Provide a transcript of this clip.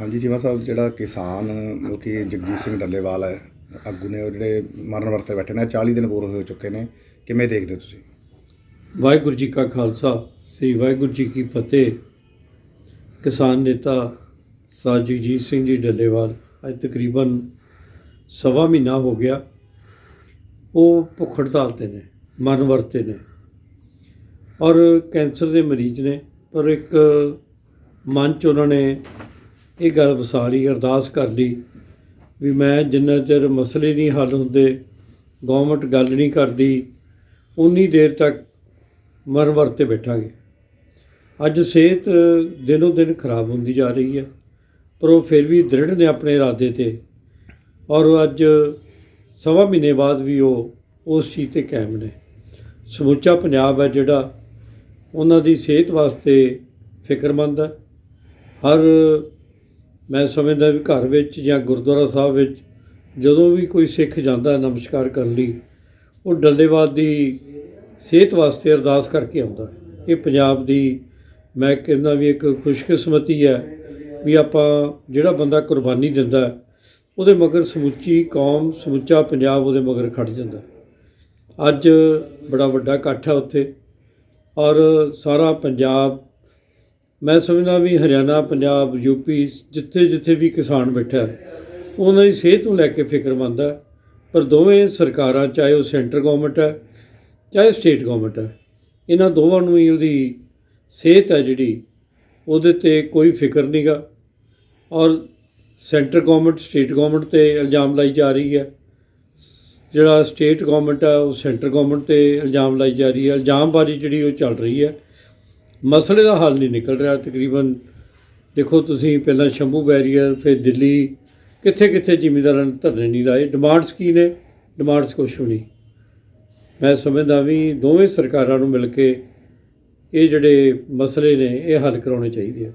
ਹਾਂਜੀ ਜੀਵਾ ਸਾਹਿਬ, ਜਿਹੜਾ ਕਿਸਾਨ, ਮਤਲਬ ਕਿ ਜਗਜੀਤ ਸਿੰਘ ਡੱਲੇਵਾਲ ਹੈ ਆਗੂ ਨੇ ਉਹ ਜਿਹੜੇ ਮਰਨ ਵਰਤੇ ਬੈਠੇ ਨੇ 40 ਦਿਨ ਪੂਰੇ ਹੋ ਚੁੱਕੇ ਨੇ, ਕਿਵੇਂ ਦੇਖਦੇ ਹੋ ਤੁਸੀਂ? ਵਾਹਿਗੁਰੂ ਜੀ ਕਾ ਖਾਲਸਾ, ਸ੍ਰੀ ਵਾਹਿਗੁਰੂ ਜੀ ਕੀ ਫਤਿਹ। ਕਿਸਾਨ ਨੇਤਾ ਸਰ ਜਗਜੀਤ ਸਿੰਘ ਜੀ ਡੱਲੇਵਾਲ, ਅੱਜ ਤਕਰੀਬਨ ਸਵਾ ਮਹੀਨਾ ਹੋ ਗਿਆ। ਉਹ ਭੁੱਖ ਹੜਤਾਲ ਤੇ ਨੇ, ਮਰਨ ਵਰਤੇ ਨੇ। ਔਰ ਕੈਂਸਰ ਦੇ ਮਰੀਜ਼ ਨੇ, ਪਰ ਇੱਕ ਮਨ ਚ ਉਹਨਾਂ ਨੇ ਇਹ ਗੱਲ ਵਸਾ ਲਈ ਅਰਦਾਸ ਕਰ ਲਈ ਵੀ ਮੈਂ ਜਿੰਨਾ ਚਿਰ ਮਸਲੇ ਨਹੀਂ ਹੱਲ ਹੁੰਦੇ ਗਵਰਨਮੈਂਟ ਗੱਲ ਨਹੀਂ ਕਰਦੀ, ਉਨੀ ਦੇਰ ਤੱਕ ਮਰ ਵਰਤੇ ਬੈਠਾਂਗੇ। ਅੱਜ ਸਿਹਤ ਦਿਨੋ ਦਿਨ ਖਰਾਬ ਹੁੰਦੀ ਜਾ ਰਹੀ ਹੈ, ਪਰ ਉਹ ਫਿਰ ਵੀ ਦ੍ਰਿੜ ਨੇ ਆਪਣੇ ਇਰਾਦੇ ਤੇ ਔਰ ਅੱਜ ਸਵਾ ਮਹੀਨੇ ਬਾਅਦ ਵੀ ਉਹ ਉਸ ਚੀਜ਼ ਤੇ ਕਾਇਮ ਨੇ। ਸਮੁੱਚਾ ਪੰਜਾਬ ਹੈ ਜਿਹੜਾ ਉਹਨਾਂ ਦੀ ਸਿਹਤ ਵਾਸਤੇ ਫਿਕਰਮੰਦ ਹੈ। ਹਰ ਮੈਂ ਸਮਝਦਾ ਵੀ ਘਰ ਵਿੱਚ ਜਾਂ ਗੁਰਦੁਆਰਾ ਸਾਹਿਬ ਵਿੱਚ ਜਦੋਂ ਵੀ ਕੋਈ ਸਿੱਖ ਜਾਂਦਾ ਨਮਸਕਾਰ ਕਰਨ ਲਈ, ਉਹ ਡੱਲੇਵਾਲ ਦੀ ਸਿਹਤ ਵਾਸਤੇ ਅਰਦਾਸ ਕਰਕੇ ਆਉਂਦਾ। ਇਹ ਪੰਜਾਬ ਦੀ ਮੈਂ ਕਹਿੰਦਾ ਵੀ ਇੱਕ ਖੁਸ਼ਕਿਸਮਤੀ ਹੈ ਵੀ ਆਪਾਂ ਜਿਹੜਾ ਬੰਦਾ ਕੁਰਬਾਨੀ ਦਿੰਦਾ, ਉਹਦੇ ਮਗਰ ਸਮੁੱਚੀ ਕੌਮ, ਸਮੁੱਚਾ ਪੰਜਾਬ ਉਹਦੇ ਮਗਰ ਖੜ ਜਾਂਦਾ। ਅੱਜ ਬੜਾ ਵੱਡਾ ਇਕੱਠ ਹੈ ਉੱਥੇ ਔਰ ਸਾਰਾ ਪੰਜਾਬ ਮੈਂ ਸਮਝਦਾ ਵੀ ਹਰਿਆਣਾ, ਪੰਜਾਬ ਯੂਪੀ ਜਿੱਥੇ ਜਿੱਥੇ ਵੀ ਕਿਸਾਨ ਬੈਠਾ, ਉਹਨਾਂ ਦੀ ਸਿਹਤ ਨੂੰ ਲੈ ਕੇ ਫਿਕਰਮੰਦ ਹੈ। ਪਰ ਦੋਵੇਂ ਸਰਕਾਰਾਂ, ਚਾਹੇ ਉਹ ਸੈਂਟਰ ਗਵਰਨਮੈਂਟ ਹੈ, ਚਾਹੇ ਸਟੇਟ ਗਵਰਨਮੈਂਟ ਹੈ, ਇਹਨਾਂ ਦੋਵਾਂ ਨੂੰ ਹੀ ਉਹਦੀ ਸਿਹਤ ਹੈ ਜਿਹੜੀ, ਉਹਦੇ ਤੇ ਕੋਈ ਫਿਕਰ ਨਹੀਂਗਾ ਔਰ ਸੈਂਟਰ ਗਵਰਨਮੈਂਟ, ਸਟੇਟ ਗਵਰਨਮੈਂਟ ਤੇ ਇਲਜ਼ਾਮ ਲਾਈ ਜਾ ਰਹੀ ਹੈ। ਜਿਹੜਾ ਸਟੇਟ ਗਵਰਨਮੈਂਟ ਹੈ, ਉਹ ਸੈਂਟਰ ਗਵਰਨਮੈਂਟ ਤੇ ਇਲਜ਼ਾਮ ਲਾਈ ਜਾ ਰਹੀ ਹੈ। ਇਲਜ਼ਾਮਬਾਜ਼ੀ ਜਿਹੜੀ ਉਹ ਚੱਲ ਰਹੀ ਹੈ। ਮਸਲੇ ਦਾ ਹੱਲ ਨਹੀਂ ਨਿਕਲ ਰਿਹਾ ਤਕਰੀਬਨ। ਦੇਖੋ ਤੁਸੀਂ ਪਹਿਲਾਂ ਸ਼ੰਭੂ ਬੈਰੀਅਰ, ਫਿਰ ਦਿੱਲੀ ਕਿੱਥੇ ਕਿੱਥੇ ਜ਼ਿਮੀਂਦਾਰਾਂ ਨੇ ਧਰਨੇ ਨਹੀਂ ਲਾਏ। ਡਿਮਾਂਡਸ ਕੀ ਨੇ? ਡਿਮਾਂਡਸ ਕੁਛ ਨਹੀਂ। ਮੈਂ ਸਮਝਦਾ ਵੀ ਦੋਵੇਂ ਸਰਕਾਰਾਂ ਨੂੰ ਮਿਲ ਕੇ ਇਹ ਜਿਹੜੇ ਮਸਲੇ ਨੇ, ਇਹ ਹੱਲ ਕਰਾਉਣੇ ਚਾਹੀਦੇ ਆ।